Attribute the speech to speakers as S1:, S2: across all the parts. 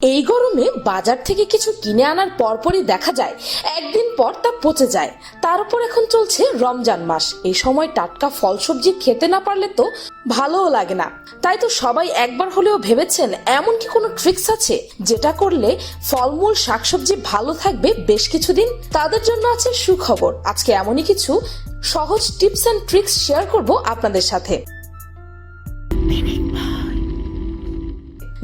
S1: এই গরমে বাজার থেকে কিছু কিনে আনার পরপরই দেখা যায়, একদিন পর তা পচে যায়। তার উপর এখন চলছে রমজান মাস। এই সময় টাটকা ফল সবজি খেতে না পারলে তো ভালোও লাগে না। তাই তো সবাই একবার হলেও ভেবেছেন, এমন কি কোনো ট্রিক্স আছে যেটা করলে ফলমূল, শাকসবজি ভালো থাকবে বেশ কিছুদিন? তাদের জন্য আছে সুখবর। আজকে এমনই কিছু সহজ টিপস অ্যান্ড ট্রিক্স শেয়ার করব আপনাদের সাথে।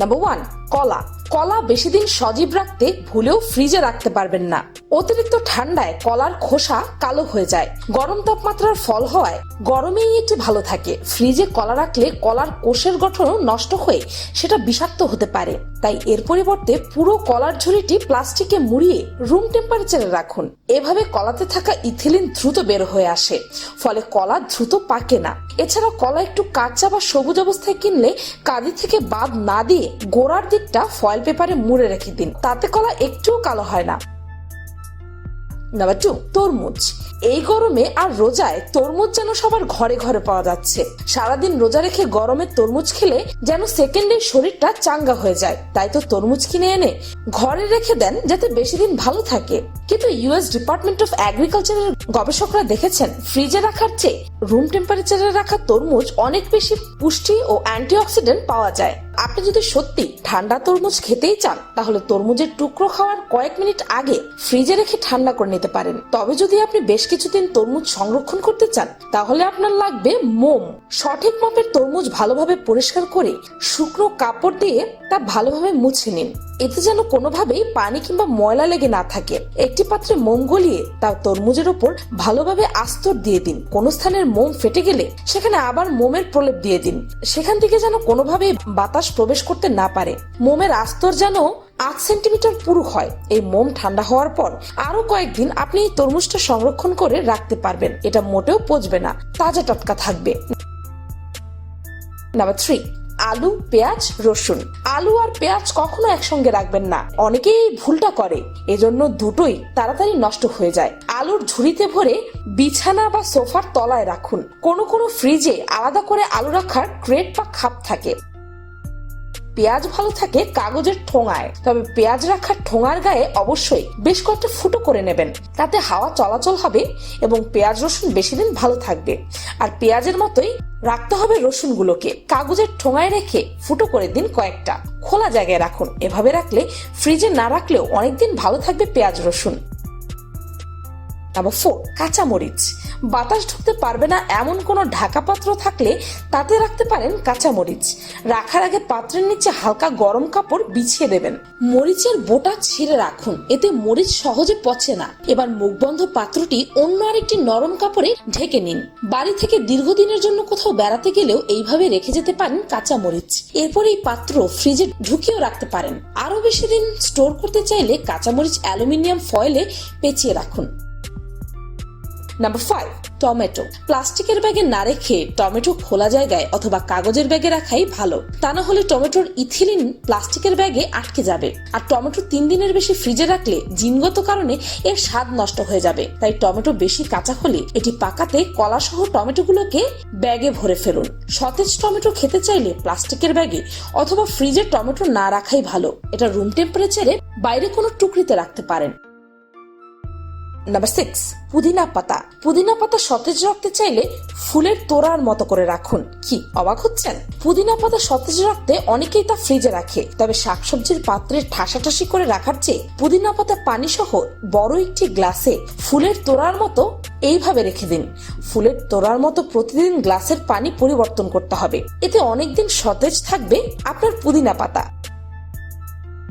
S1: নাম্বার ওয়ান কলা। কলা বেশি দিন সজীব রাখতে ভুলেও ফ্রিজে রাখতে পারবেন না। অতিরিক্ত ঠান্ডায় কলার খোসা কালো হয়ে যায়। গরম তাপমাত্রার ফল হওয়ায় গরমেই এটি ভালো থাকে। ফ্রিজে কলা রাখলে কলার কোষের গঠনও নষ্ট হয়ে সেটা বিষাক্ত হতে পারে। তাই এর পরিবর্তে পুরো কলার ঝুড়িটি প্লাস্টিকে মুড়িয়ে রুম টেম্পারেচারে রাখুন। এভাবে কলাতে থাকা ইথিলিন দ্রুত বের হয়ে আসে। ফলে কলা দ্রুত পাকে না। এছাড়া কলা একটু কাঁচা বা সবুজ অবস্থায় কিনলে কাঁদি থেকে বাদ না দিয়ে গোড়ার দিকটা ফয়েল পেপারে মুড়ে রেখে দিন। তাতে কলা একটুও কালো হয় না। নাম্বার টু তরমুজ। এই গরমে আর রোজায় তরমুজ যেন সবার ঘরে ঘরে পাওয়া যাচ্ছে। সারাদিন রোজা রেখে গরমে তরমুজ খেলে যেন সেকেন্ডে শরীরটা চাঙ্গা হয়ে যায়। তাই তো তরমুজ কিনে এনে ঘরে রেখে দেন যাতে বেশি দিন ভালো থাকে। কিন্তু ইউএস ডিপার্টমেন্ট অফ এগ্রিকালচারের গবেষকরা দেখেছেন ফ্রিজে রাখার চেয়ে রুম টেম্পারেচারে রাখা তরমুজ অনেক বেশি পুষ্টি ও অ্যান্টিঅক্সিডেন্ট পাওয়া যায়। আপনি যদি সত্যি ঠান্ডা তরমুজ খেতেই চান, তাহলে তরমুজের টুকরো খাওয়ার কয়েক মিনিট আগে ফ্রিজে রেখে ঠান্ডা করে নিতে পারেন। তবে যদি আপনি বেশ কিছুদিন তরমুজ সংরক্ষণ করতে চান, তাহলে আপনার লাগবে মোম। সঠিক মাপের তরমুজ ভালোভাবে পরিষ্কার করে শুকনো কাপড় দিয়ে তা ভালোভাবে মুছে নিন। এতে যেন কোনোভাবেই পানি কিংবা ময়লা লেগে না থাকে। একটি পাত্রে মোম গলিয়ে তা তরমুজের ওপর ভালোভাবে আস্তর দিয়ে দিন। কোন স্থানের মোম ফেটে গেলে সেখানে আবার মোমের প্রলেপ দিয়ে দিন। সেখান থেকে যেন কোনোভাবেই বাতাস প্রবেশ করতে না পারে। মোমের আস্তর যেন আট সেন্টিমিটার পুরু হয়। এই মোম ঠান্ডা হওয়ার পর আরও কয়েকদিন আপনি এই তরমুজটা সংরক্ষণ করে রাখতে পারবেন। এটা মোটেও পচবে না, তাজা টাটকা থাকবে। নাম্বার থ্রি, আলু, পেঁয়াজ, রসুন। আলু আর পেঁয়াজ কখনো একসঙ্গে রাখবেন না। অনেকেই ভুলটা করে। এজন্য দুটোই তাড়াতাড়ি নষ্ট হয়ে যায়। আলুর ঝুড়িতে ভরে বিছানা বা সোফার তলায় রাখুন। কোনো কোনো ফ্রিজে আলাদা করে আলু রাখার ক্রেট বা খাপ থাকে। পেঁয়াজ ভালো থাকে কাগজের ঠোঙায়। তবে পেঁয়াজ রাখার ঠোঙার গায়ে অবশ্যই বেশ কয়েকটা ফুটো করে নেবেন। তাতে হাওয়া চলাচল হবে এবং পেঁয়াজ রসুন বেশি দিন ভালো থাকবে। আর পেঁয়াজের মতোই রাখতে হবে রসুনগুলোকে। কাগজের ঠোঙায় রেখে ফুটো করে দিন কয়েকটা। খোলা জায়গায় রাখুন। এভাবে রাখলে ফ্রিজে না রাখলেও অনেকদিন ভালো থাকবে পেঁয়াজ রসুন। নাম্বার ফোর, কাঁচামরিচ। বাতাস ঢুকতে পারবে না এমন কোনো ঢাকা পাত্র থাকলে তাতে রাখতে পারেন কাঁচামরিচ। রাখার আগে পাত্রের নিচে হালকা গরম কাপড় বিছিয়ে দেবেন। মরিচের বোটা ছিঁড়ে রাখুন, এতে মরিচ সহজে পচে না। এবার মুখবন্ধ পাত্রটি অন্য আরেকটি নরম কাপড়ে ঢেকে নিন। বাড়ি থেকে দীর্ঘদিনের জন্য কোথাও বেড়াতে গেলেও এইভাবে রেখে যেতে পারেন কাঁচা মরিচ এরপর এই পাত্র ফ্রিজে ঢুকিয়েও রাখতে পারেন। আরও বেশি দিন স্টোর করতে চাইলে কাঁচামরিচ অ্যালুমিনিয়াম ফয়েলে পেঁচিয়ে রাখুন। নাম্বার ফাইভ টমেটো প্লাস্টিকের ব্যাগে না রেখে টমেটো খোলা জায়গায় অথবা কাগজের ব্যাগে রাখাই ভালো। তা না হলে টমেটোর ইথিলিন প্লাস্টিকের ব্যাগে আটকে যাবে। আর টমেটো তিন দিনের বেশি ফ্রিজে রাখলে জিনগত কারণে এর স্বাদ নষ্ট হয়ে যাবে। তাই টমেটো বেশি কাঁচা হলে এটি পাকাতে কলা সহ টমেটোগুলোকে ব্যাগে ভরে ফেলুন। সতেজ টমেটো খেতে চাইলে প্লাস্টিকের ব্যাগে অথবা ফ্রিজে টমেটো না রাখাই ভালো। এটা রুম টেম্পারেচারে বাইরে কোনো টুকরিতে রাখতে পারেন। নাম্বার সিক্স পুদিনা পাতা। পুদিনা পাতা সতেজ রাখতে চাইলে ফুলের তোড়ার মতো করে রাখুন। কি, অবাক হচ্ছেন? পুদিনা পাতা সতেজ রাখতে অনেকেই তা ফ্রিজে রাখে। তবে শাকসবজির পাত্রে ঠাসাঠাসি করে রাখার চেয়ে পুদিনা পাতা পানি সহ বড় একটি গ্লাসে ফুলের তোড়ার মতো এইভাবে রেখে দিন। ফুলের তোড়ার মতো প্রতিদিন গ্লাসের পানি পরিবর্তন করতে হবে। এতে অনেকদিন সতেজ থাকবে আপনার পুদিনা পাতা।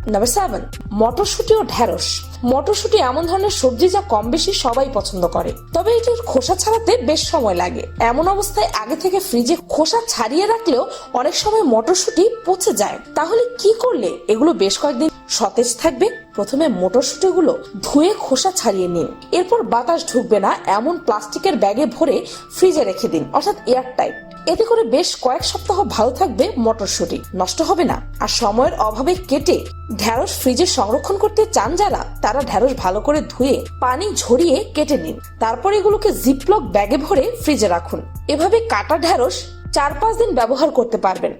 S1: নাম্বার সেভেন মটরশুঁটি ও ঢ্যাঁড়স মটরশুঁটি এমন ধরনের সবজি যা কম বেশি সবাই পছন্দ করে। তবে এটির খোসা ছাড়াতে বেশ সময় লাগে। এমন অবস্থায় আগে থেকে ফ্রিজে খোসা ছাড়িয়ে রাখলেও অনেক সময় মটরশুঁটি পচে যায়। তাহলে কি করলে? এগুলো বেশ কয়েকদিন সতেজ থাকবে। প্রথমে মটরশুঁটিগুলো ধুয়ে খোসা ছাড়িয়ে নিন। এরপর বাতাস ঢুকবে না, এমন প্লাস্টিকের ব্যাগে ভরে ফ্রিজে রেখে দিন, অর্থাৎ এয়ার টাইট। এতে করে বেশ কয়েক সপ্তাহ ভালো থাকবে মটরশুঁটি। নষ্ট হবে না। আর সময়ের অভাবে কেটে ঢ্যাঁড়স ফ্রিজে সংরক্ষণ করতে চান যারা, তারা ঢ্যাঁড়স ভালো করে ধুয়ে পানি ঝরিয়ে কেটে নিন। তারপর এগুলোকে জিপলক ব্যাগে ভরে ফ্রিজে রাখুন। এভাবে কাটা ঢ্যাঁড়স চার পাঁচ দিন ব্যবহার করতে পারবেন।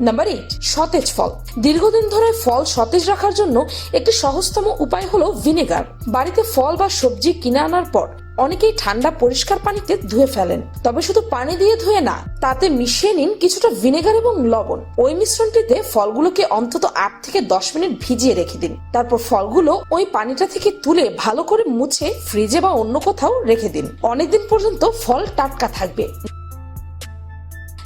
S1: নাম্বার এইট সতেজ ফল। দীর্ঘদিন ধরে ফল সতেজ রাখার জন্য একটি সহজতম উপায় হলো ভিনেগার। বাড়িতে ফল বা সবজি কিনে আনার পর অনেকেই ঠান্ডা পরিষ্কার পানিতে ধুয়ে ফেলেন। তবে শুধু পানি দিয়ে ধুয়ে না, তাতে মিশিয়ে নিন কিছুটা ভিনেগার এবং লবণ। ওই মিশ্রণটিতে ফলগুলোকে অন্তত আট থেকে দশ মিনিট ভিজিয়ে রেখে দিন। তারপর ফলগুলো ওই পানিটা থেকে তুলে ভালো করে মুছে ফ্রিজে বা অন্য কোথাও রেখে দিন। অনেকদিন পর্যন্ত ফল টাটকা থাকবে।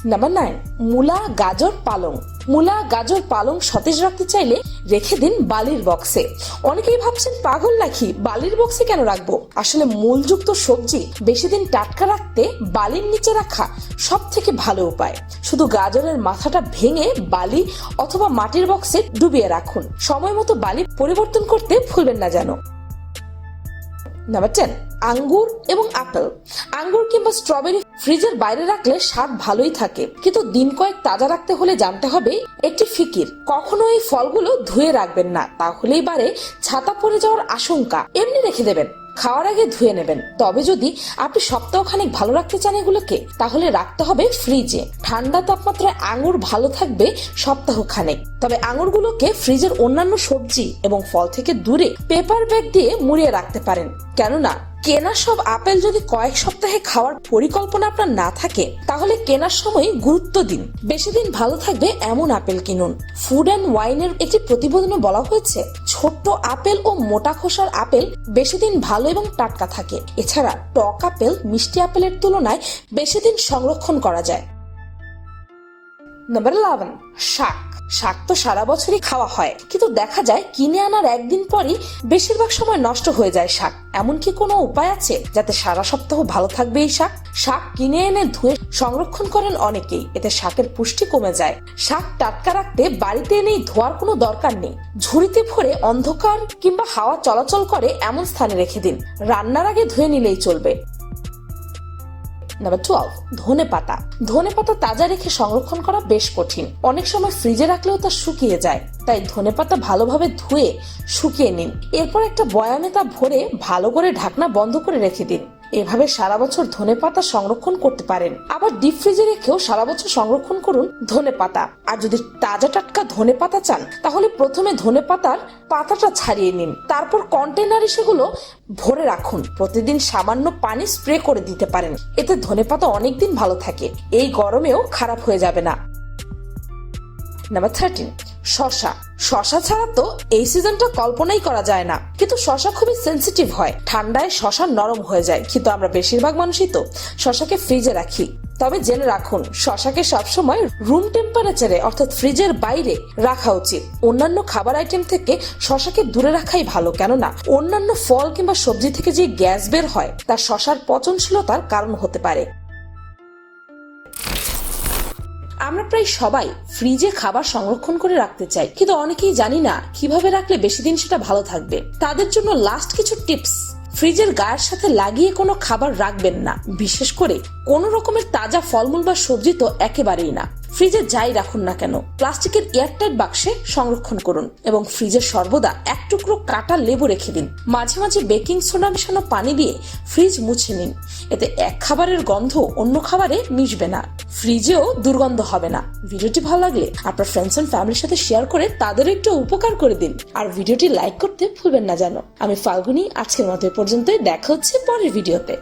S1: নাম্বার নাইন মূলা, গাজর, পালং। মূলা, গাজর, পালং সতেজ রাখতে চাইলে রেখে দিন বালির বক্সে অনেকেই ভাবছেন পাগল নাকি বালির বক্সে কেন রাখব? আসলে মূলযুক্ত সবজি বেশি দিন টাটকা রাখতে বালির নিচে রাখা সব থেকে ভালো উপায়। শুধু গাজরের মাথাটা ভেঙে বালি অথবা মাটির বক্সে ডুবিয়ে রাখুন। সময় মতো বালি পরিবর্তন করতে ভুলবেন না যেন। নাম্বার টেন আঙ্গুর এবং আপেল। আঙ্গুর কিংবা স্ট্রবেরি ফ্রিজের বাইরে রাখলে স্বাদ ভালোই থাকে। কিন্তু দিন কয়েক তাজা রাখতে হলে জানতে হবে, একটি ফিকির। কখনো এই ফলগুলো ধুয়ে রাখবেন না, তাহলেই বারে ছাতা পড়ে যাওয়ার আশঙ্কা। এমনি রেখে দেবেন, খাওয়ার আগে ধুয়ে নেবেন। তবে যদি আপনি সপ্তাহখানেক ভালো রাখতে চান এগুলোকে, তাহলে রাখতে হবে ফ্রিজে। ঠান্ডা তাপমাত্রায় আঙুর ভালো থাকবে সপ্তাহখানেক। তবে আঙুরগুলোকে ফ্রিজের অন্যান্য সবজি এবং ফল থেকে দূরে পেপার ব্যাগ দিয়ে মুড়িয়ে রাখতে পারেন। কেননা কেনা সব আপেল যদি কয়েক সপ্তাহে খাওয়ার পরিকল্পনা আপনার না থাকে, তাহলে কেনার সময় গুরুত্ব দিন। বেশি দিন ভালো থাকবে এমন আপেল কিনুন। ফুড অ্যান্ড ওয়াইনের একটি প্রতিবেদনে বলা হয়েছে, ছোট্ট আপেল ও মোটা খোসার আপেল বেশি দিন ভালো এবং টাটকা থাকে। এছাড়া টক আপেল, মিষ্টি আপেলের তুলনায় বেশি দিন সংরক্ষণ করা যায়। নাম্বার ইলেভেন শাক। শাক তো সারা বছরই খাওয়া হয়। কিন্তু দেখা যায়, কিনে আনার একদিন পরই বেশিরভাগ সময় নষ্ট হয়ে যায় শাক। এমন কি কোনো উপায় আছে যাতে সারা সপ্তাহ ভালো থাকবে এই শাক? শাক কিনে এনে ধুয়ে সংরক্ষণ করেন অনেকেই। এতে শাকের পুষ্টি কমে যায়। শাক টাটকা রাখতে বাড়িতে এনেই ধোয়ার কোনো দরকার নেই। ঝুড়িতে ভরে অন্ধকার কিংবা হাওয়া চলাচল করে এমন স্থানে রেখে দিন। রান্নার আগে ধুয়ে নিলেই চলবে। নাম্বার টুয়েলভ ধনে পাতা। ধনে পাতা তাজা রেখে সংরক্ষণ করা বেশ কঠিন। অনেক সময় ফ্রিজে রাখলেও তা শুকিয়ে যায়। তাই ধনে পাতা ভালোভাবে ধুয়ে শুকিয়ে নিন। এরপর একটা বয়ামে তা ভরে ভালো করে ঢাকনা বন্ধ করে রেখে দিন। এভাবে সারা বছর ধনে পাতা সংরক্ষণ করতে পারেন। আবার ডিপ ফ্রিজে রেখেও সারা বছর সংরক্ষণ করুন ধনে পাতা। আর যদি তাজা টাটকা ধনে পাতা চান, তাহলে প্রথমে ধনে পাতার পাতাটা ছাড়িয়ে নিন। তারপর কন্টেনারে সেগুলো ভরে রাখুন। প্রতিদিন সামান্য পানি স্প্রে করে দিতে পারেন। এতে ধনে পাতা অনেকদিন ভালো থাকে। এই গরমেও খারাপ হয়ে যাবে না। নাম্বার থার্টিন শশা। শশা ছাড়া তো এই সিজনটা কল্পনাই করা যায় না। কিন্তু শশা খুবই সেন্সিটিভ হয়। ঠান্ডায় শশা নরম হয়ে যায়। কিন্তু আমরা বেশিরভাগ মানুষই তো শশাকে ফ্রিজে রাখি। তবে জেনে রাখুন, শশাকে সবসময় রুম টেম্পারেচারে অর্থাৎ ফ্রিজের বাইরে রাখা উচিত। অন্যান্য খাবার আইটেম থেকে শশাকে দূরে রাখাই ভালো। কেননা, অন্যান্য ফল কিংবা সবজি থেকে যে গ্যাস বের হয়, তা শশার পচনশীলতার কারণ হতে পারে। আমরা প্রায় সবাই ফ্রিজে খাবার সংরক্ষণ করে রাখতে চাই। কিন্তু অনেকেই জানি না কীভাবে রাখলে বেশি দিন সেটা ভালো থাকবে। তাদের জন্য লাস্ট কিছু টিপস ফ্রিজের গায়ের সাথে লাগিয়ে কোনো খাবার রাখবেন না। বিশেষ করে কোনো রকমের তাজা ফলমূল বা সবজি তো একেবারেই না। ফ্রিজে যাই রাখুন না কেন, প্লাস্টিকের এয়ারটাইট বাক্সে সংরক্ষণ করুন এবং ফ্রিজে সর্বদা এক টুকরো কাটা লেবু রেখে দিন। মাঝে মাঝে বেকিং সোডা মেশানো পানি দিয়ে ফ্রিজ মুছে নিন। এতে এক খাবারের গন্ধ অন্য খাবারে মিশবে না। ফ্রিজেও দুর্গন্ধ হবে না। ভিডিওটি ভালো লাগলে আপনার ফ্রেন্ডস অ্যান্ড ফ্যামিলির সাথে শেয়ার করে তাদের একটু উপকার করে দিন। আর ভিডিওটি লাইক করতে ভুলবেন না যেন। আমি ফাল্গুনি, আজকের মতো এ পর্যন্তই। দেখা হচ্ছে পরের ভিডিওতে